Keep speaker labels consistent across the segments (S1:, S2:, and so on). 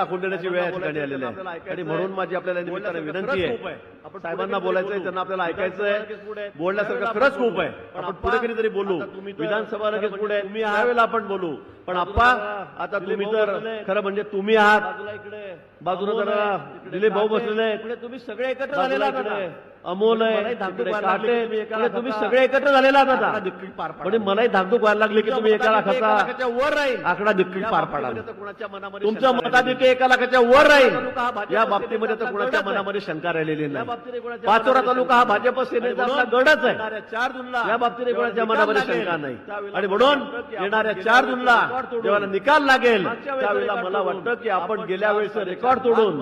S1: दाखवून देण्याची वेळ या ठिकाणी आलेली आहे. आणि म्हणून माझी आपल्याला निमित्ताने विनंती आहे. आपण साहेबांना बोलायचंय त्यांना आपल्याला ऐकायचंय. बोलण्यासारखं खरंच खूप आहे. आपण पुढे कधीतरी बोलू. विधानसभा लगेच पुढे. आहे. त्यावेळेला आपण बोलू. पण आप्पा आता तुम्ही तर खरं म्हणजे तुम्ही आहात. बाजूला जरा दिलीप भाऊ बसलेले
S2: तुम्ही सगळे एकत्र झालेला.
S1: अमोल आहे
S2: तुम्ही
S1: म्हणजे तुम्ही
S2: लाखाचा-
S1: सगळे एकत्र झालेला आता
S2: पार पाडा.
S1: म्हणजे मलाही धाकधूक व्हायला लागली की तुम्ही एका लाखाचा
S2: वर राहील
S1: आकडा दिक्कत
S2: या
S1: पार
S2: तर कुणाच्या मनामध्ये
S1: तुमचं मताधिक्य एका लाखाच्या वर राहील या बाबतीमध्ये तर कुणाच्या
S2: आहे.
S1: मनामध्ये शंका राहिलेली नाही पाचोरा तालुका हा. भाजप सेनेचा गडच आहे
S2: चार जूनला
S1: या बाबतीत कोणाच्या मनामध्ये शंका नाही आणि म्हणून येणाऱ्या चार जूनला जेव्हा निकाल लागेल त्यावेळेला मला वाटतं की आपण गेल्या वेळेस
S2: चार
S1: रेकॉर्ड तोडून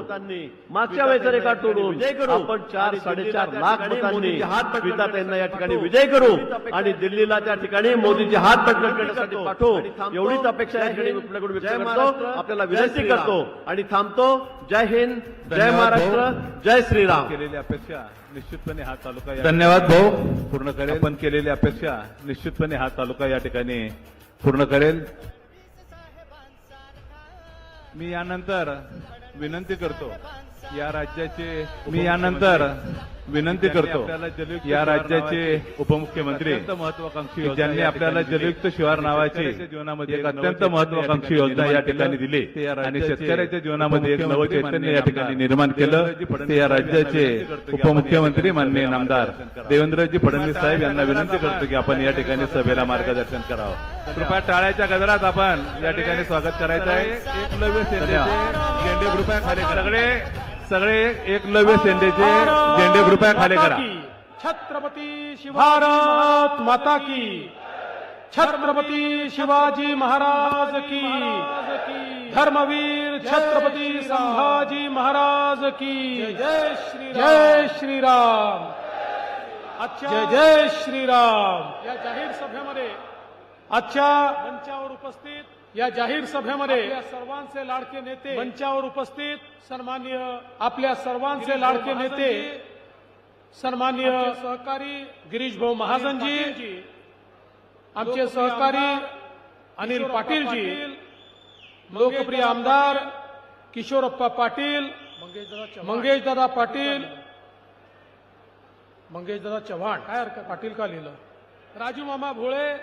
S1: मागच्या वेळेस
S2: विधाताईंना
S1: रेकॉर्ड तोडून. आपण चार साडेचार लाख मतांनी
S2: मोदींचे हात बटकट
S1: विधाताईंना या ठिकाणी. विजय करू आणि दिल्लीला त्या ठिकाणी मोदींचे हात करण्यासाठी
S2: करतो.
S1: पाठवू. एवढीच अपेक्षा या ठिकाणी आपल्याकडून व्यक्त करतो आपल्याला विनंती. करतो आणि थांबतो जय हिंद जय महाराष्ट्र. जय श्रीराम
S3: केलेली अपेक्षा निश्चितपणे हा तालुका या
S4: धन्यवाद भाऊ
S3: पूर्ण करेल आपण केलेली अपेक्षा निश्चितपणे हा तालुका या ठिकाणी पूर्ण करेल मी यानंतर विनंती करतो या राज्याचे मी यानंतर विनंती करतो या राज्याचे उपमुख्यमंत्री महत्वाकांक्षी ज्यांनी आपल्याला जलयुक्त शिवार नावाची जीवनामध्ये एक अत्यंत महत्वाकांक्षी योजना या ठिकाणी दिली. आणि शेतकऱ्याच्या जीवनामध्ये एक नवं चैतन्य या ठिकाणी निर्माण केलं. ते या राज्याचे उपमुख्यमंत्री माननीय नामदार देवेंद्रजी फडणवीस साहेब यांना विनंती करतो की आपण या ठिकाणी सभेला मार्गदर्शन करावं. कृपया टाळ्याच्या गजरात आपण या ठिकाणी स्वागत करायचं आहे एकलव्य सेनेचे झेंडे कृपया खाली करा. सगळे सगळे एकलव्य सेनेचे झेंडे कृपया खाली करा.
S5: छत्रपती भारत माता की. छत्रपती शिवाजी महाराज की. धर्मवीर छत्रपती संभाजी महाराज की. जय श्री जय श्रीराम जय जय श्रीराम. या जाहीर सभेमध्ये आजच्या मंचावर उपस्थित या जाहीर सभेमध्ये सर्वांचे लाडके नेते मंचावर उपस्थित सन्माननीय आपल्या सर्वांचे लाडके नेते सन्माननीय सहकारी गिरीश भाऊ महाजनजी आमचे सहकारी अनिल पाटीलजी लोकप्रिय आमदार किशोरप्पा पाटील मंगेशदादा पाटील मंगेशदादा चव्हाण. काय हरकत पाटील का लिहिलं? राजू मामा भोळे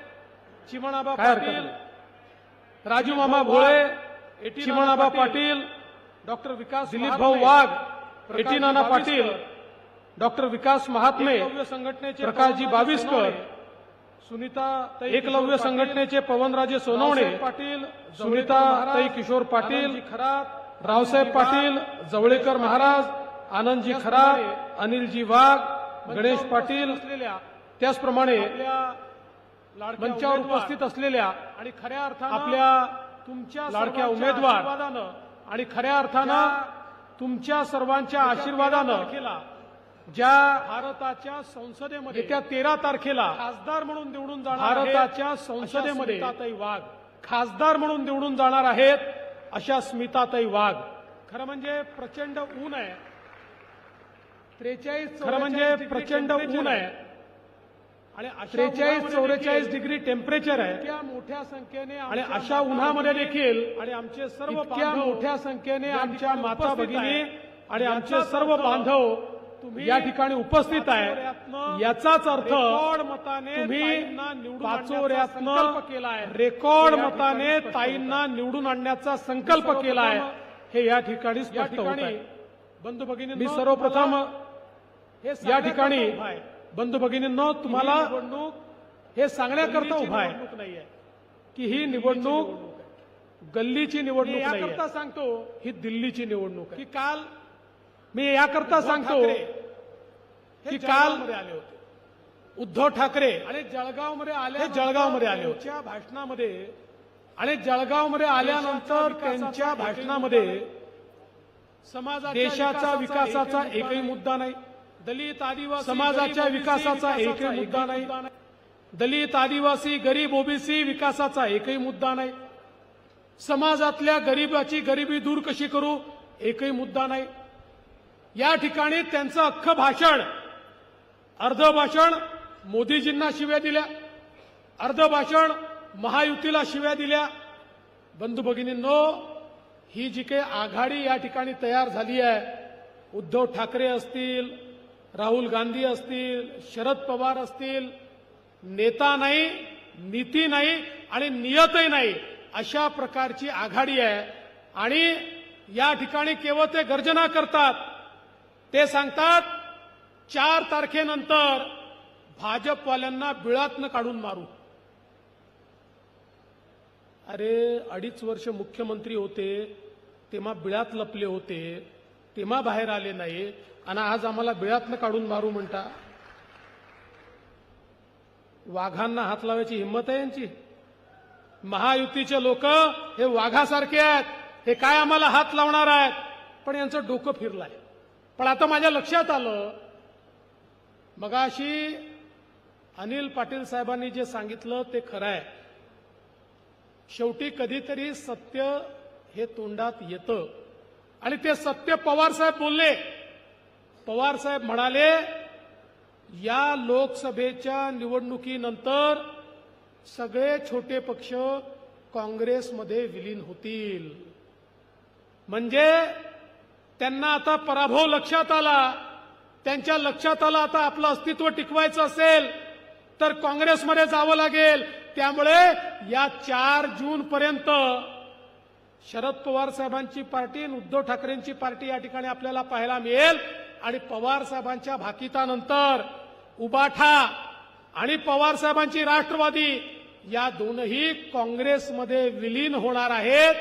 S5: चिमणाबा पाटील राजू मामा भोळे चिमणाबा पाटील डॉक्टर विकास दिलीप भाऊ वाघ एटीनाना पाटील डॉक्टर विकास महात्मे संघटनेचे प्रकाशजी बाविस्कर सुनीता एकलव्य संघटनेचे पवनराजे सोनवणे पाटील सुनीता ताई किशोर पाटील खरात रावसाहेब पाटील जवळेकर महाराज आनंदजी खरात अनिलजी वाघ गणेश पाटील त्याचप्रमाणे मंचावर उपस्थित असलेल्या आणि खऱ्या अर्थानं आपल्या तुमच्या लाडक्या उमेदवार आणि खऱ्या अर्थानं तुमच्या सर्वांच्या आशीर्वादानं ज्या भारताच्या संसदेमध्ये येत्या तेरा तारखेला खासदार म्हणून निवडून जाणार भारताच्या संसदेमध्ये वाघ. खासदार म्हणून निवडून जाणार आहेत अशा स्मिताताई वाघ. खरं म्हणजे प्रचंड ऊन आहे. त्रेचाळीस खरं म्हणजे प्रचंड ऊन आहे. आणि त्रेचाळीस चौवेचाळीस डिग्री टेम्परेचर आहे. मोठ्या संख्येने आणि अशा उन्हामध्ये देखील आणि आमचे सर्व मोठ्या संख्येने आमच्या माता भगिनी आणि आमचे सर्व बांधव तुम्ही या ठिकाणी उपस्थित आहे याचाच अर्थ तुम्ही पाचोऱ्यातनं केलाय रेकॉर्ड मताने ताईंना निवडून आणण्याचा संकल्प केलाय हे या ठिकाणी स्पष्ट होत आहे. बंधू भगिनी मी सर्वप्रथम या ठिकाणी बंधू भगिनींनो तुम्हाला निवडणूक हे सांगण्याकरता उभा आहे की ही निवडणूक गल्लीची निवडणूक याकरता सांगतो. ही दिल्लीची निवडणूक की काल मी याकरता सांगतो की काल आले होते. उद्धव ठाकरे आणि जळगावमध्ये आले हे जळगावमध्ये आले होते. भाषणामध्ये आणि जळगावमध्ये आल्यानंतर त्यांच्या भाषणामध्ये समाजा देशाचा विकासाचा एकही मुद्दा नाही. दलित आदिवासी समाजाच्या विकासाचा एकही मुद्दा नाही. दलित आदिवासी गरीब ओबीसी विकासाचा एकही मुद्दा नाही. समाजातल्या गरीबाची गरिबी दूर कशी करू एकही मुद्दा नाही. या ठिकाणी त्यांचं अख्खं भाषण अर्ध भाषण मोदीजींना शिव्या दिल्या. अर्ध भाषण महायुतीला शिव्या दिल्या. बंधू भगिनींनो ही जी काही आघाडी या ठिकाणी तयार झाली आहे उद्धव ठाकरे असतील राहुल गांधी असतील शरद पवार असतील नेता नाही नीती नाही आणि नियतही नाही अशा प्रकारची आघाडी आहे. आणि या ठिकाणी केवळ ते गर्जना करतात. ते सांगतात चार तारखेनंतर भाजपवाल्यांना बिळातनं काढून मारू. अरे अडीच वर्ष मुख्यमंत्री होते तेव्हा बिळात लपले होते. तेव्हा बाहेर आले नाही. आणि आज आम्हाला बिळातनं काढून मारू म्हणता. वाघांना हात लावायची हिंमत आहे यांची? महायुतीचे लोक हे वाघासारखे आहेत. हे काय आम्हाला हात लावणार आहेत? पण यांचं डोकं फिरलंय. पण आता माझ्या लक्षात आलं मगाशी अनिल पाटील साहेबांनी जे सांगितलं ते खरं आहे. शेवटी कधीतरी सत्य हे तोंडात येतं. आणि ते सत्य पवार साहेब बोलले. पवार साहेब म्हणाले या लोकसभेच्या निवडणुकीनंतर सगळे छोटे पक्ष काँग्रेसमध्ये विलीन होतील. म्हणजे त्यांना आता पराभव लक्षात आला. त्यांच्या लक्षात आला आता आपलं अस्तित्व टिकवायचं असेल तर काँग्रेसमध्ये जावं लागेल. त्यामुळे या चार जून पर्यंत शरद पवार साहेबांची पार्टी आणि उद्धव ठाकरेंची पार्टी या ठिकाणी आपल्याला पाहायला मिळेल. आणि पवार साहेबांच्या भाकितानंतर उबाठा आणि पवार साहेबांची राष्ट्रवादी या दोनही काँग्रेसमध्ये विलीन होणार आहेत.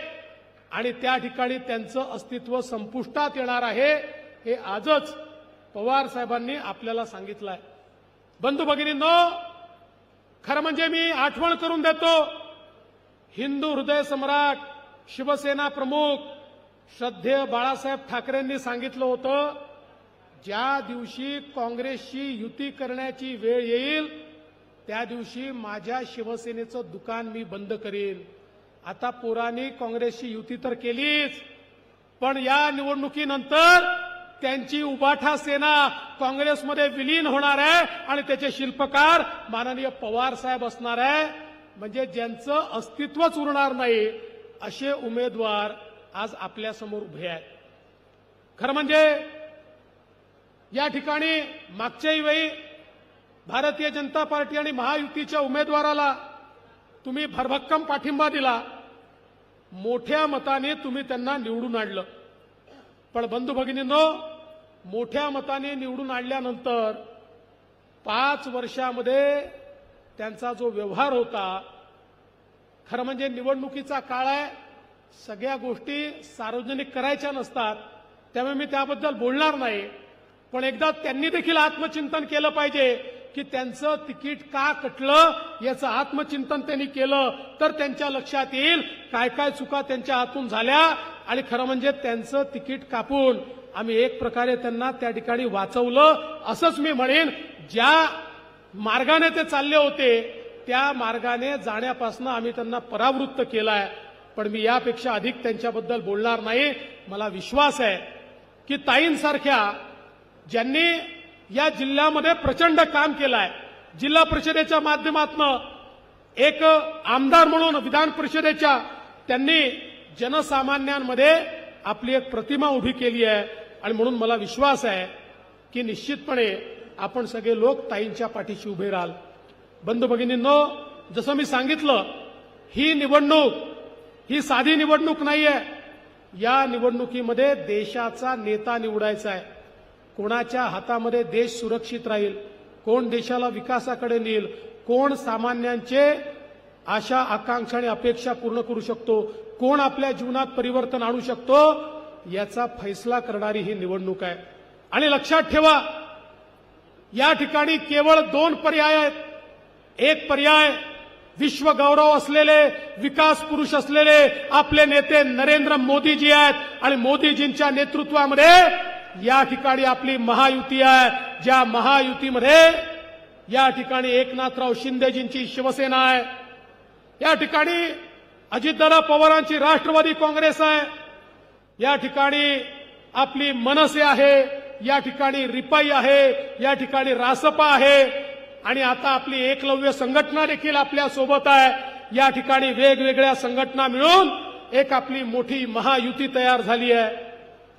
S5: आणि त्या ठिकाणी त्यांचं अस्तित्व संपुष्टात येणार आहे हे आजच पवार साहेबांनी आपल्याला सांगितलं आहे बंधू भगिनींनो खरं म्हणजे मी आठवण करून देतो हिंदू हृदय सम्राट शिवसेना प्रमुख श्रद्धेय बाळासाहेब ठाकरेंनी सांगितलं होतं ज्या दिवशी काँग्रेसशी युती करण्याची वेळ येईल त्या दिवशी माझ्या शिवसेनेचं दुकान मी बंद करेन. आता पोरांनी काँग्रेसशी युती तर केलीच पण या निवडणुकीनंतर त्यांची उबाठा सेना काँग्रेसमध्ये विलीन होणार आहे आणि त्याचे शिल्पकार माननीय पवार साहेब असणार आहे. म्हणजे ज्यांचं अस्तित्वच उरणार नाही असे उमेदवार आज आपल्यासमोर उभे आहेत. खरं म्हणजे या ठिकाणी मागच्याही वेळी भारतीय जनता पार्टी आणि महायुतीच्या उमेदवाराला तुम्ही भरभक्कम पाठिंबा दिला. मोठ्या मताने तुम्ही त्यांना निवडून आणलं. पण बंधू भगिनींनो मोठ्या मताने निवडून आणल्यानंतर पाच वर्षामध्ये त्यांचा जो व्यवहार होता खरं म्हणजे निवडणुकीचा काळ आहे. सगळ्या गोष्टी सार्वजनिक करायच्या नसतात. त्यामुळे मी त्याबद्दल बोलणार नाही. पण एकदा त्यांनी देखील आत्मचिंतन केलं पाहिजे की त्यांचं तिकीट का कटलं याचं आत्मचिंतन त्यांनी केलं तर त्यांच्या लक्षात येईल काय काय चुका त्यांच्या हातून झाल्या आणि खरं म्हणजे त्यांचं तिकीट कापून आम्ही एक प्रकारे त्यांना त्या ठिकाणी वाचवलं. असंच मी म्हणेन ज्या मार्गाने ते चालले होते त्या मार्गाने जाण्यापासून आम्ही त्यांना परावृत्त केलाय. पण मी यापेक्षा अधिक त्यांच्याबद्दल बोलणार नाही. मला विश्वास आहे की ताईंसारख्या ज्यांनी या जिल्ह्यामध्ये प्रचंड काम केलं आहे जिल्हा परिषदेच्या माध्यमातून एक आमदार म्हणून विधान परिषदेच्या त्यांनी जनसामान्यांमध्ये आपली एक प्रतिमा उभी केली आहे. आणि म्हणून मला विश्वास आहे की निश्चितपणे आपण सगळे लोक ताईंच्या पाठीशी उभे राहाल. बंधू भगिनींनो जसं मी सांगितलं ही निवडणूक ही साधी निवडणूक नाहीये. या निवडणुकीमध्ये देशाचा नेता निवडायचा आहे. कोणाच्या हातामध्ये देश सुरक्षित राहील कोण देशाला विकासाकडे नेईल कोण सामान्यांचे आशा आकांक्षा आणि अपेक्षा पूर्ण करू शकतो कोण आपल्या जीवनात परिवर्तन आणू शकतो याचा फैसला करणारी ही निवडणूक आहे. आणि लक्षात ठेवा या ठिकाणी केवळ दोन पर्याय आहेत. एक पर्याय विश्वगौरव असलेले विकास पुरुष असलेले आपले नेते नरेंद्र मोदीजी आहेत. आणि मोदीजींच्या नेतृत्वामध्ये या ठिकाणी आपली महायुती आहे. ज्या महायुतीमध्ये या ठिकाणी एकनाथराव शिंदेजींची शिवसेना आहे. या ठिकाणी अजितदादा पवारांची राष्ट्रवादी काँग्रेस आहे. या ठिकाणी आपली मनसे आहे. या ठिकाणी रिपाई आहे. या ठिकाणी रासपा आहे. आणि आता आपली एकलव्य संघटना देखील आपल्यासोबत आहे. या ठिकाणी वेगवेगळ्या संघटना मिळून एक आपली मोठी महायुती तयार झाली आहे.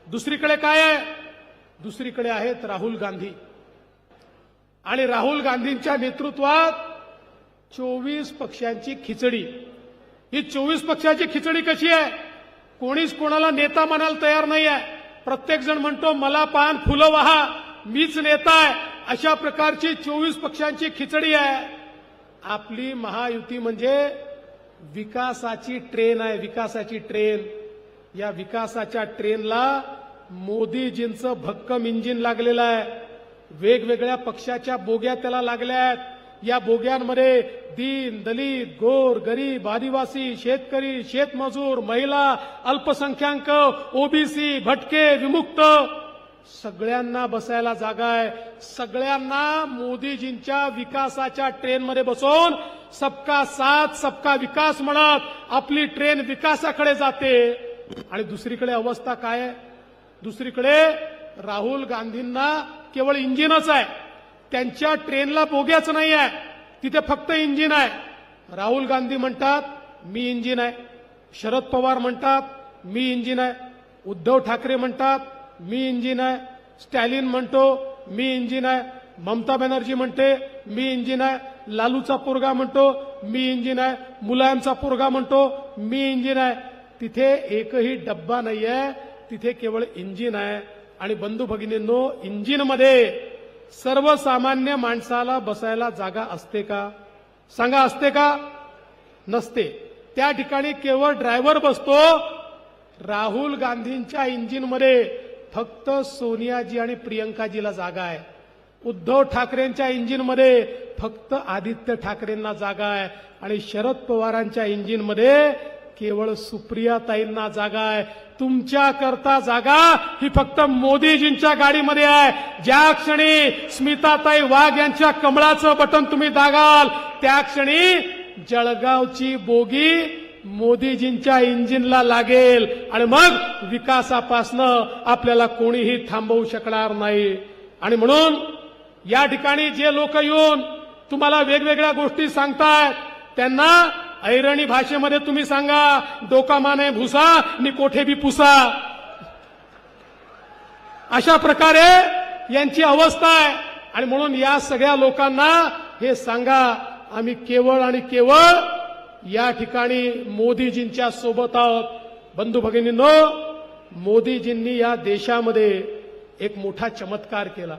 S5: दुसरीकडे काय आहे? दुसरीकडे आहेत राहुल गांधी. आणि राहुल गांधींच्या नेतृत्वात चोवीस पक्षांची खिचडी. ही चोवीस पक्षाची खिचडी कशी आहे? कोणीच कोणाला नेता म्हणायला तयार नाही आहे प्रत्येक जण म्हणतो मला पान फुलं वाहा मीच नेता आहे अशा प्रकारची चोवीस पक्षांची खिचडी आहे. आपली महायुती म्हणजे विकासाची ट्रेन आहे. विकासाची ट्रेन. या विकासाच्या ट्रेनला मोदीजींचं भक्कम इंजिन लागलेलं आहे. वेगवेगळ्या पक्षाच्या बोग्या त्याला लागल्या आहेत. या बोग्यांमध्ये दीन दलित गोर गरीब आदिवासी शेतकरी शेतमजूर महिला अल्पसंख्याक ओबीसी भटके विमुक्त सगळ्यांना बसायला जागा आहे. सगळ्यांना मोदीजींच्या विकासाच्या ट्रेनमध्ये बसवून सबका साथ सबका विकास म्हणत. आपली ट्रेन विकासाकडे जाते. आणि दुसरीकडे अवस्था काय आहे? दुसरीकडे राहुल गांधींना केवळ इंजिनच आहे. त्यांच्या ट्रेनला बोग्याच नाही आहे. तिथे फक्त इंजिन आहे. राहुल गांधी म्हणतात मी इंजिन आहे. शरद पवार म्हणतात मी इंजिन आहे. उद्धव ठाकरे म्हणतात मी इंजिन आहे स्टॅलिन म्हणतो मी इंजिन आहे ममता बॅनर्जी म्हणते मी इंजिन आहे लालूचा पोरगा म्हणतो मी इंजिन आहे मुलायमचा पोरगा म्हणतो मी इंजिन आहे. तिथे एकही डब्बा नाही आहे तिथे केवळ इंजिन आहे. आणि बंधू भगिनींनो इंजिनमध्ये सर्वसामान्य माणसाला बसायला जागा असते का? सांगा असते का? नसते. त्या ठिकाणी केवळ ड्रायव्हर बसतो राहुल गांधींच्या इंजिनमध्ये. फक्त सोनियाजी आणि प्रियंकाजीला जागा आहे. उद्धव ठाकरेंच्या इंजिनमध्ये फक्त आदित्य ठाकरेंना जागा आहे. आणि शरद पवारांच्या इंजिनमध्ये केवळ सुप्रियाताईंना जागा आहे. तुमच्या करता जागा ही फक्त मोदीजींच्या गाडीमध्ये आहे. ज्या क्षणी स्मिताताई वाघ यांच्या कमळाचं बटन तुम्ही दागाल त्या क्षणी जळगावची बोगी मोदीजींच्या इंजिनला लागेल. आणि मग विकासापासनं आपल्याला कोणीही थांबवू शकणार नाही. आणि म्हणून या ठिकाणी जे लोक येऊन तुम्हाला वेगवेगळ्या गोष्टी सांगतायत त्यांना ऐरणी भाषेमध्ये तुम्ही सांगा डोका माने भुसा नि कोठे बी पुसा. अशा प्रकारे यांची अवस्था आहे. आणि म्हणून या सगळ्या लोकांना हे सांगा आम्ही केवळ आणि केवळ या ठिकाणी मोदीजींच्या सोबत आहोत बंधू भगिनींनो मोदीजींनी या देशामध्ये एक मोठा चमत्कार केला.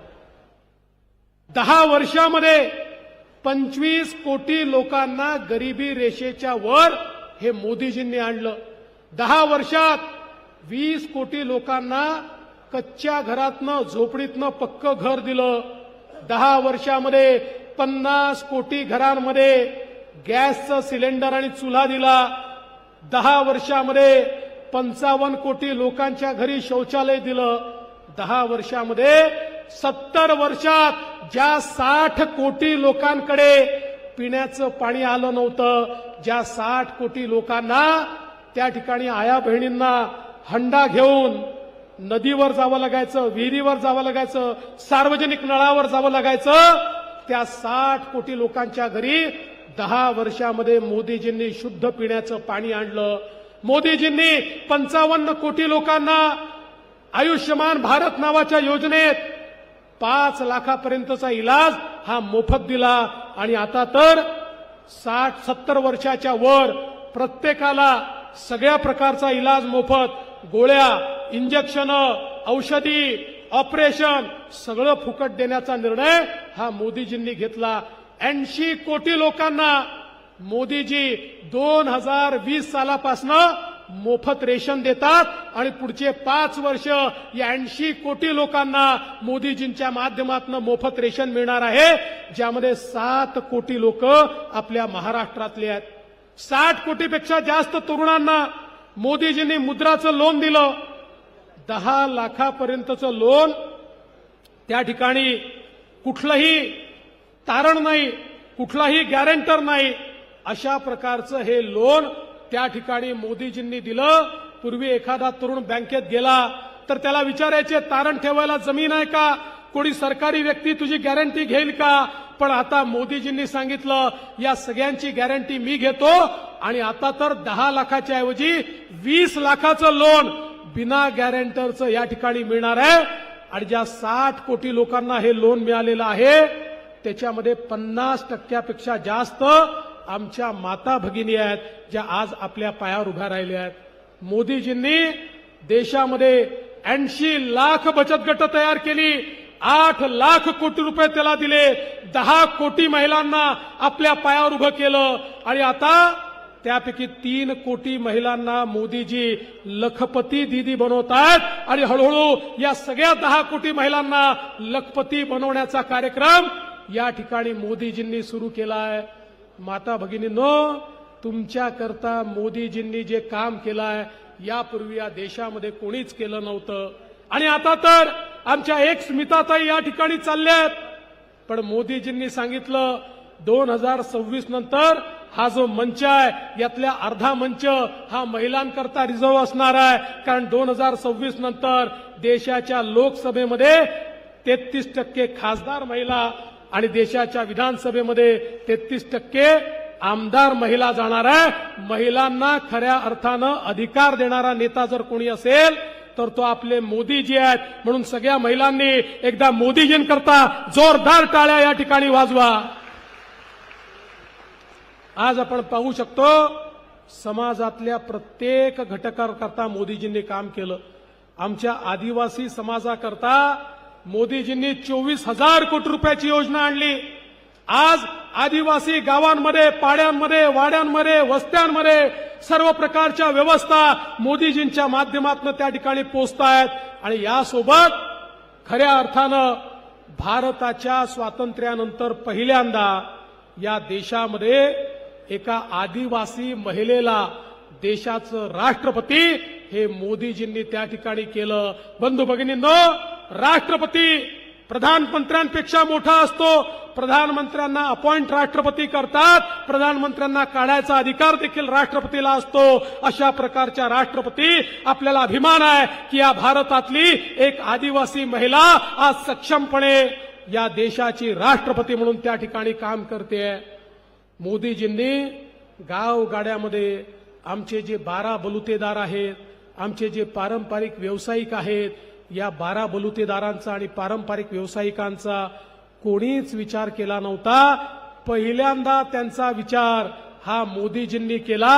S5: दहा वर्षामध्ये पंचवीस कोटी लोकांना गरिबी रेषेच्या वर हे मोदीजींनी आणलं. दहा वर्षात वीस कोटी लोकांना कच्च्या घरातनं झोपडीतनं पक्क घर दिलं. दहा वर्षामध्ये पन्नास कोटी घरांमध्ये गॅसचं सिलेंडर आणि चुल्हा दिला. दहा वर्षामध्ये पंचावन्न कोटी लोकांच्या घरी शौचालय दिलं. दहा वर्षामध्ये सत्तर वर्षात ज्या साठ कोटी लोकांकडे पिण्याचं पाणी आलं नव्हतं ज्या साठ कोटी लोकांना त्या ठिकाणी आया बहिणींना हंडा घेऊन नदीवर जावं लागायचं विहिरीवर जावं लागायचं सार्वजनिक नळावर जावं लागायचं त्या साठ कोटी लोकांच्या घरी दहा वर्षामध्ये मोदीजींनी शुद्ध पिण्याचं पाणी आणलं. मोदीजींनी पंचावन्न कोटी लोकांना आयुष्यमान भारत नावाच्या योजनेत पाच लाखापर्यंतचा इलाज हा मोफत दिला. आणि आता तर साठ सत्तर वर्षाच्या वर प्रत्येकाला सगळ्या प्रकारचा इलाज मोफत गोळ्या इंजेक्शन औषधी ऑपरेशन सगळं फुकट देण्याचा निर्णय हा मोदीजींनी घेतला. ऐंशी कोटी लोकांना मोदीजी दोन हजार वीस सालापासनं मोफत रेशन देतात आणि पुढचे पाच वर्ष या ऐंशी कोटी लोकांना मोदीजींच्या माध्यमातून मोफत रेशन मिळणार आहे ज्यामध्ये सात कोटी लोक आपल्या महाराष्ट्रातले आहेत. साठ कोटीपेक्षा जास्त तरुणांना मोदीजींनी मुद्राचं लोन दिलं. दहा लाखापर्यंतचं लोन त्या ठिकाणी कुठलंही तारण नाही कुठलाही गॅरंटर नाही. अशा प्रकारचं हे लोन त्या ठिकाणी मोदीजींनी दिलं. पूर्वी एखादा तरुण बँकेत गेला तर त्याला विचारायचे तारण ठेवायला जमीन आहे का? कोणी सरकारी व्यक्ती तुझी गॅरंटी घेईल का? पण आता मोदीजींनी सांगितलं या सगळ्यांची गॅरंटी मी घेतो आणि आता तर दहा लाखाच्या ऐवजी वीस लाखाचं लोन बिना गॅरंटरचं या ठिकाणी मिळणार आहे. आणि ज्या साठ कोटी लोकांना हे लोन मिळालेलं आहे त्याच्यामध्ये पन्नास टक्क्यापेक्षा जास्त आमच्या माता भगिनी आहेत ज्या आज आपल्या पायावर उभ्या राहिल्या आहेत. मोदीजींनी देशामध्ये ऐंशी लाख बचत गट तयार केली आठ लाख कोटी रुपये त्याला दिले दहा कोटी महिलांना आपल्या पायावर उभं केलं. आणि आता त्यापैकी तीन कोटी महिलांना मोदीजी लखपती दिदी बनवत आहेत. आणि हळूहळू या सगळ्या दहा कोटी महिलांना लखपती बनवण्याचा कार्यक्रम या ठिकाणी मोदीजींनी सुरू केला आहे. माता भगिनींनो तुमच्याकरता मोदीजींनी जे काम केलं आहे यापूर्वी या देशामध्ये कोणीच केलं नव्हतं. आणि आता तर आमच्या एक स्मिताताई या ठिकाणी चालल्या आहेत. पण मोदीजींनी सांगितलं दोन हजार सव्वीस नंतर हा जो मंच आहे यातल्या अर्धा मंच हा महिलांकरता रिझर्व असणार आहे. कारण दोन हजार सव्वीस नंतर देशाच्या लोकसभेमध्ये तेहतीस टक्के खासदार महिला आणि देशाच्या विधानसभेमध्ये तेहतीस टक्के आमदार महिला जाणार आहे. महिलांना खऱ्या अर्थानं अधिकार देणारा नेता जर कोणी असेल तर तो आपले मोदीजी आहेत. म्हणून सगळ्या महिलांनी एकदा मोदीजींकरता जोरदार टाळ्या या ठिकाणी वाजवा. आज आपण पाहू शकतो समाजातल्या प्रत्येक घटकाकरता मोदीजींनी काम केलं. आमच्या आदिवासी समाजाकरता मोदीजींनी चोवीस हजार कोटी रुपयाची योजना आणली. आज आदिवासी गावांमध्ये पाड्यांमध्ये वाड्यांमध्ये वस्त्यांमध्ये सर्व प्रकारच्या व्यवस्था मोदीजींच्या माध्यमातून त्या ठिकाणी पोचतायत आणि यासोबत खऱ्या अर्थानं भारताच्या स्वातंत्र्यानंतर पहिल्यांदा या देशामध्ये एका आदिवासी महिलेला देशाचं राष्ट्रपती हे मोदीजींनी त्या ठिकाणी केलं. बंधू भगिनींनो राष्ट्रपती प्रधानमंत्र्यांपेक्षा मोठा असतो. प्रधानमंत्र्यांना अपॉइंट राष्ट्रपती करतात. प्रधानमंत्र्यांना काढायचा अधिकार देखील राष्ट्रपतीला असतो. अशा प्रकारच्या राष्ट्रपती आपल्याला अभिमान आहे की या भारतातली एक आदिवासी महिला आज सक्षमपणे या देशाची राष्ट्रपती म्हणून त्या ठिकाणी काम करते. मोदीजींनी गावगाड्यामध्ये आमचे जे बारा बलुतेदार आहेत आमचे जे पारंपरिक व्यावसायिक आहेत या बारा बलुतेदारांचा आणि पारंपरिक व्यावसायिकांचा कोणीच विचार केला नव्हता. पहिल्यांदा त्यांचा विचार हा मोदीजींनी केला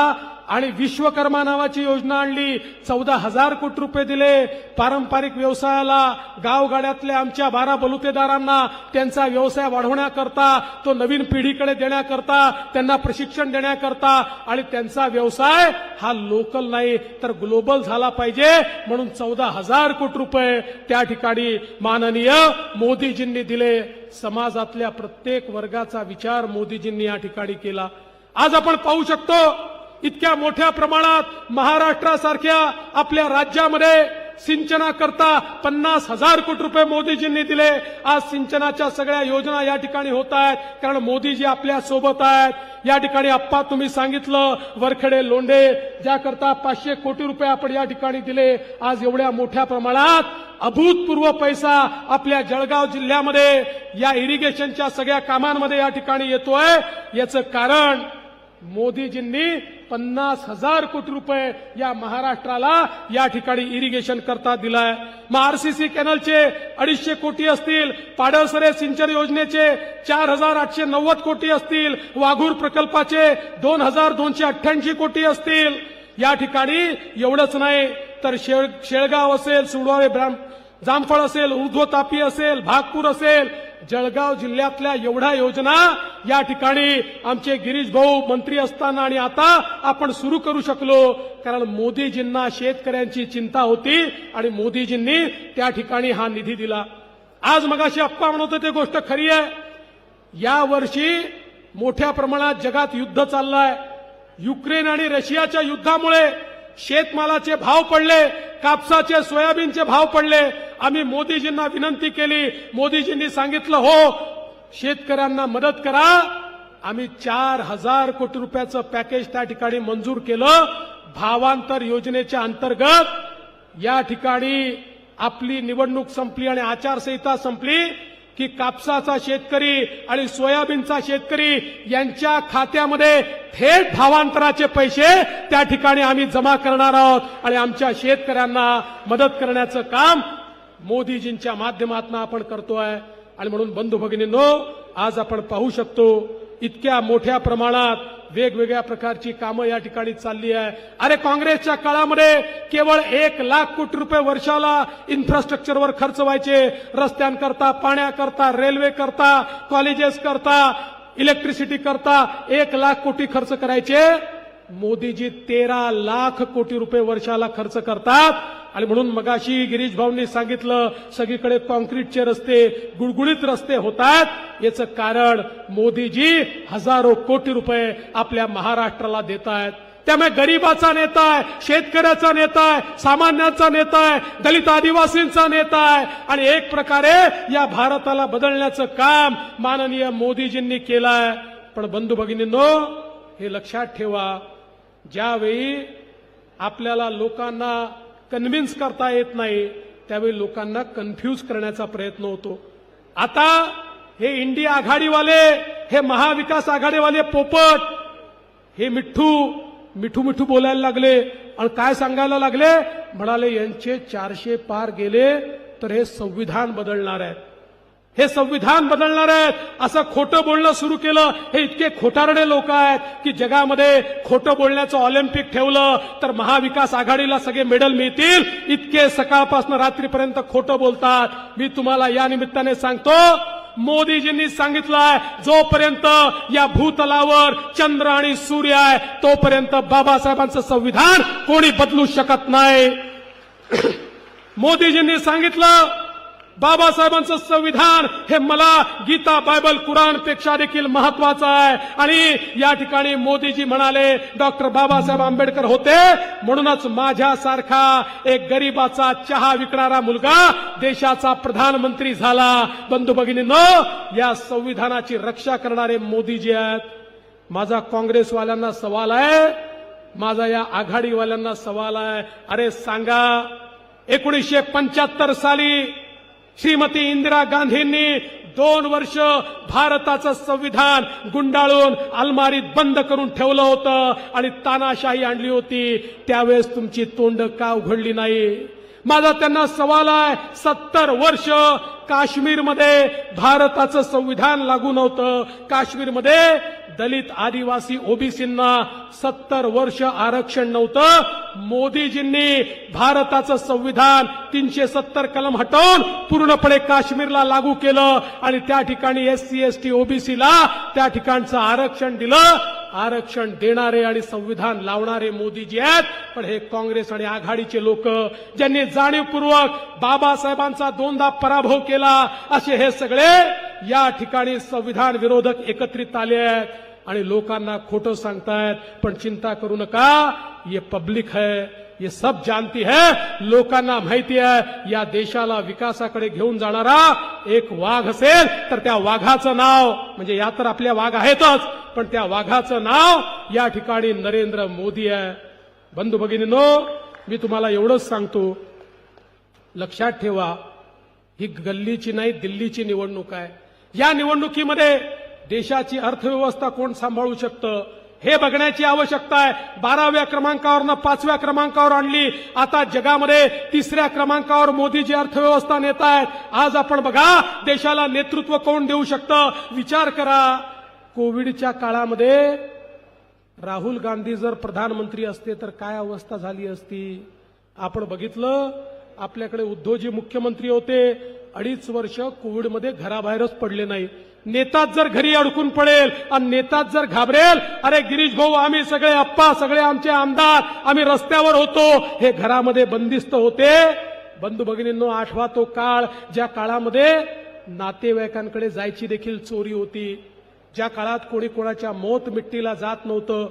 S5: आणि विश्वकर्मा नावाची योजना आणली. चौदा हजार कोटी रुपये दिले पारंपरिक व्यवसायाला गावगाड्यातल्या आमच्या बारा बलुतेदारांना त्यांचा व्यवसाय वाढवण्याकरता तो नवीन पिढीकडे देण्याकरता त्यांना प्रशिक्षण देण्याकरता आणि त्यांचा व्यवसाय हा लोकल नाही तर ग्लोबल झाला पाहिजे. म्हणून चौदा हजार कोटी रुपये त्या ठिकाणी माननीय मोदीजींनी दिले. समाजातल्या प्रत्येक वर्गाचा विचार मोदीजींनी या ठिकाणी केला. आज आपण पाहू शकतो इतक्या मोठ्या प्रमाणात महाराष्ट्रासारख्या आपल्या राज्यामध्ये सिंचनाकरता पन्नास हजार कोटी रुपये मोदीजींनी दिले. आज सिंचनाच्या सगळ्या योजना या ठिकाणी होत आहेत. कारण मोदीजी आपल्यासोबत आहेत. या ठिकाणी आप्पा तुम्ही सांगितलं वरखडे लोंढे ज्याकरता पाचशे कोटी रुपये आपण या ठिकाणी दिले. आज एवढ्या मोठ्या प्रमाणात अभूतपूर्व पैसा आपल्या जळगाव जिल्ह्यामध्ये या इरिगेशनच्या सगळ्या कामांमध्ये या ठिकाणी येतोय. याचं कारण मोदीजींनी पन्नास हजार कोटी रुपये या महाराष्ट्राला या ठिकाणी इरिगेशन करता दिलाय. मग आरसीसी कॅनलचे अडीचशे कोटी असतील पाडळसरे सिंचन योजनेचे चार हजार आठशे नव्वद कोटी असतील वाघूर प्रकल्पाचे दोन हजार दोनशे अठ्ठ्याऐंशी कोटी असतील. या ठिकाणी एवढंच नाही तर शेळ शेळगाव असेल सुडवावे ब्राह्म जामफळ असेल ऊर्ध्वतापी असेल भागपूर असेल जळगाव जिल्ह्यातल्या एवढ्या योजना या ठिकाणी आमचे गिरीश भाऊ मंत्री असताना आणि आता आपण सुरू करू शकलो. कारण मोदीजींना शेतकऱ्यांची चिंता होती आणि मोदीजींनी त्या ठिकाणी हा निधी दिला. आज मगाशी अप्पा म्हणत होते गोष्ट खरी आहे. या वर्षी मोठ्या प्रमाणात जगात युद्ध चाललंय. युक्रेन आणि रशियाच्या युद्धामुळे शेतमालाचे भाव पडले कापसाचे सोयाबीनचे भाव पडले. आम्ही मोदीजींना विनंती केली. मोदीजींनी सांगितलं हो शेतकऱ्यांना मदत करा. आम्ही चार हजार कोटी रुपयाचं पॅकेज त्या ठिकाणी मंजूर केलं. भावांतर योजनेच्या अंतर्गत या ठिकाणी आपली निवडणूक संपली आणि आचारसंहिता संपली. की कापसाचा शेतकरी आणि सोयाबीनचा शेतकरी यांच्या खात्यामध्ये थेट भावांतराचे पैसे त्या ठिकाणी आम्ही जमा करणार आहोत. आणि आमच्या शेतकऱ्यांना मदत करण्याचं काम मोदीजींच्या माध्यमातून आपण करतोय. आणि म्हणून बंधू भगिनींनो आज आपण पाहू शकतो इतक्या मोठ्या प्रमाणात वेगवेगळ्या प्रकारची कामं या ठिकाणी चालली आहे. अरे काँग्रेसच्या काळामध्ये केवळ एक लाख कोटी रुपये वर्षाला इन्फ्रास्ट्रक्चरवर खर्च व्हायचे. रस्त्यांकरता पाण्याकरता रेल्वे करता कॉलेजेस करता इलेक्ट्रिसिटी करता एक लाख कोटी खर्च करायचे. मोदीजी तेरा लाख कोटी रुपये वर्षाला खर्च करतात. आणि म्हणून मगाशी गिरीश भाऊंनी सांगितलं सगळीकडे कॉन्क्रीटचे रस्ते गुळगुळीत रस्ते होतात. याचं कारण मोदीजी हजारो कोटी रुपये आपल्या महाराष्ट्राला देत आहेत त्यामुळे गरीबाचा नेता आहे शेतकऱ्याचा नेता आहे सामान्यांचा नेता आहे दलित आदिवासींचा नेता आहे. आणि एक प्रकारे या भारताला बदलण्याचं काम माननीय मोदीजींनी केलं आहे पण बंधू भगिनींनो हे लक्षात ठेवा ज्यावेळी आपल्याला लोकांना कन्व्हिन्स करता येत नाही त्यावेळी लोकांना कन्फ्यूज करण्याचा प्रयत्न होतो. आता हे इंडिया आघाडीवाले हे महाविकास आघाडीवाले पोपट हे मिठ्ठू मिठू मिठू बोलायला लागले. आणि काय सांगायला लागले? म्हणाले यांचे चारशे पार गेले तर हे संविधान बदलणार आहे. हे संविधान बदलणार आहेत. असं खोटं बोलणं सुरू केलं. हे इतके खोटारडे लोक आहेत की जगामध्ये खोटं बोलण्याचं ऑलिम्पिक ठेवलं तर महाविकास आघाडीला सगळे मेडल मिळतील. इतके सकाळपासून रात्रीपर्यंत खोटं बोलतात. मी तुम्हाला या निमित्ताने सांगतो मोदीजींनी सांगितलंय जोपर्यंत या भूतलावर चंद्र आणि सूर्य आहे तोपर्यंत बाबासाहेबांचं संविधान कोणी बदलू शकत नाही. मोदीजींनी सांगितलं बाबासाहेबांचं संविधान हे मला गीता बायबल कुराणपेक्षा देखील महत्वाचं आहे. आणि या ठिकाणी मोदीजी म्हणाले डॉक्टर बाबासाहेब आंबेडकर होते म्हणूनच माझ्यासारखा एक गरीबाचा चहा विकणारा मुलगा देशाचा प्रधानमंत्री झाला. बंधू भगिनींनो या संविधानाची रक्षा करणारे मोदीजी आहेत. माझा काँग्रेसवाल्यांना सवाल आहे माझा या आघाडीवाल्यांना सवाल आहे. अरे सांगा एकोणीसशे पंच्याहत्तर साली श्रीमती इंदिरा गांधींनी दोन वर्ष भारताचं संविधान गुंडाळून अलमारीत बंद करून ठेवलं होतं आणि तानाशाही आणली होती. त्यावेळेस तुमची तोंड का उघडली नाही? माझा त्यांना सवाल आहे सत्तर वर्ष काश्मीरमध्ये भारताचं संविधान लागू नव्हतं. काश्मीरमध्ये दलित आदिवासी ओबीसींना सत्तर वर्ष आरक्षण नव्हतं. मोदीजींनी भारताचं संविधान तीनशे सत्तर कलम हटवून पूर्णपणे काश्मीरला लागू केलं आणि त्या ठिकाणी एस सी एस टी ओबीसीला त्या ठिकाणचं आरक्षण दिलं. आरक्षण देणारे आणि संविधान लावणारे मोदीजी आहेत. पण हे काँग्रेस आणि आघाडीचे लोक ज्यांनी जाणीवपूर्वक बाबासाहेबांचा दोनदा पराभव केला असे हे सगळे या ठिकाणी संविधान विरोधक एकत्रित आले आहेत आणि लोकांना खोटं सांगतायत. पण चिंता करू नका ये पब्लिक है ये सब जानती है लोकांना माहिती आहे या देशाला विकासाकडे घेऊन जाणारा एक वाघ असेल तर त्या वाघाचं नाव म्हणजे या तर आपल्या वाघ आहेतच पण त्या वाघाचं नाव या ठिकाणी नरेंद्र मोदी आहे. बंधू भगिनीनो मी तुम्हाला एवढंच सांगतो. लक्षात ठेवा ही गल्लीची नाही दिल्लीची निवडणूक आहे. या निवडणुकीमध्ये देशाची अर्थव्यवस्था कोण सांभाळू शकतं? हे बघण्याची आवश्यकता आहे. बाराव्या क्रमांकावरनं पाचव्या क्रमांकावर आणली. आता जगामध्ये तिसऱ्या क्रमांकावर मोदीजी अर्थव्यवस्था नेत आहेत. आज आपण बघा देशाला नेतृत्व कोण देऊ शकतं? विचार करा. कोविडच्या काळामध्ये राहुल गांधी जर प्रधानमंत्री असते तर काय अवस्था झाली असती? आपण बघितलं आपल्याकडे उद्धवजी मुख्यमंत्री होते. अडीच वर्ष कोविडमध्ये घराबाहेरच पडले नाही. नेताच जर घरी अडकून पडेल आणि नेताच जर घाबरेल अरे गिरीश भाऊ आम्ही सगळे अप्पा सगळे आमचे आमदार आम्ही रस्त्यावर होतो. हे घरामध्ये बंदिस्त होते. बंधू भगिनींनो आठवा तो काळ ज्या काळामध्ये नातेवाईकांकडे जायची देखील चोरी होती. ज्या काळात कोणी कोणाच्या मौत मिट्टीला जात नव्हतं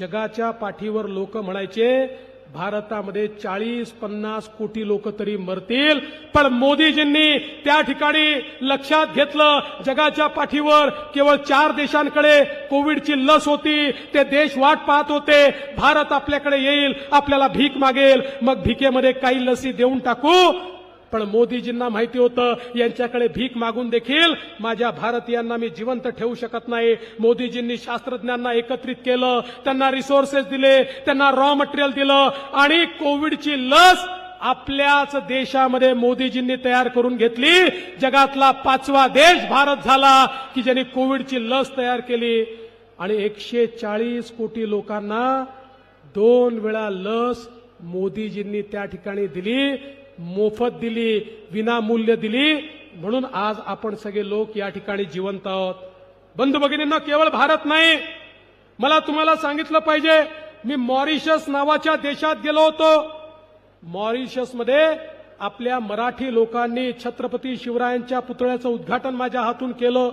S5: जगाच्या पाठीवर लोक म्हणायचे भारतामध्ये चाळीस पन्नास कोटी लोक तरी मरतील. पण मोदीजींनी त्या ठिकाणी लक्षात घेतलं जगाच्या पाठीवर केवळ चार देशांकडे कोविडची लस होती. ते देश वाट पाहत होते. भारत आपल्याकडे येईल आपल्याला भीक मागेल. मग भिकेमध्ये काही लसी देऊन टाकू. पण मोदीजींना माहिती होतं यांच्याकडे भीक मागून देखील माझ्या भारतीयांना मी जिवंत ठेवू शकत नाही. मोदीजींनी शास्त्रज्ञांना एकत्रित केलं त्यांना रिसोर्सेस दिले त्यांना रॉ मटेरियल दिलं आणि कोविडची लस आपल्याच देशामध्ये मोदीजींनी तयार करून घेतली. जगातला पाचवा देश भारत झाला की ज्यांनी कोविडची लस तयार केली. आणि एकशे चाळीस कोटी लोकांना दोन वेळा लस मोदीजींनी त्या ठिकाणी दिली. मोफत दिली विनामूल्य दिली. म्हणून आज आपण सगळे लोक या ठिकाणी जिवंत आहोत. बंधू भगिनींना केवळ भारत नाही. मला तुम्हाला सांगितलं पाहिजे मी मॉरिशस नावाच्या देशात गेलो होतो. मॉरिशसमध्ये आपल्या मराठी लोकांनी छत्रपती शिवरायांच्या पुतळ्याचं उद्घाटन माझ्या हातून केलं.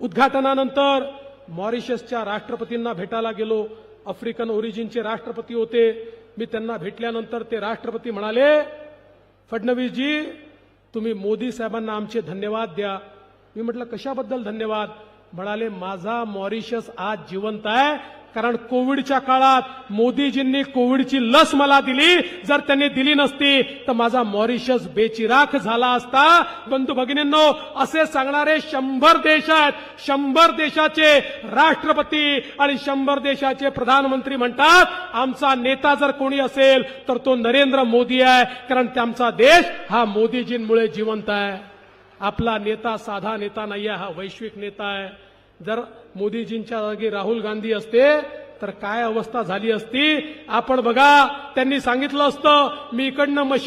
S5: उद्घाटनानंतर मॉरिशसच्या राष्ट्रपतींना भेटायला गेलो. आफ्रिकन ओरिजिनचे राष्ट्रपती होते. मी त्यांना भेटल्यानंतर ते राष्ट्रपती म्हणाले फडणवीसजी तुम्ही मोदी साहेबांना आमचे धन्यवाद द्या. मी म्हटलं कशाबद्दल धन्यवाद? म्हणाले माझा मॉरिशस आज जिवंत आहे. कारण कोविडच्या काळात मोदीजींनी कोविडची लस मला दिली. जर त्यांनी दिली नसती तर माझा मॉरिशस बेचिराख झाला असता. बंधू भगिनींनो असे सांगणारे शंभर देश आहेत. शंभर देशाचे राष्ट्रपती आणि शंभर देशाचे प्रधानमंत्री म्हणतात आमचा नेता जर कोणी असेल तर तो नरेंद्र मोदी आहे. कारण त्यांचा देश हा मोदीजींमुळे जिवंत आहे. आपला नेता साधा नेता नाही आहे हा वैश्विक नेता आहे. जर मोदीजींच्या जागी राहुल गांधी असते तर काय अवस्था झाली असती? आपण बघा त्यांनी सांगितलं असतं मी इकडनं मशीन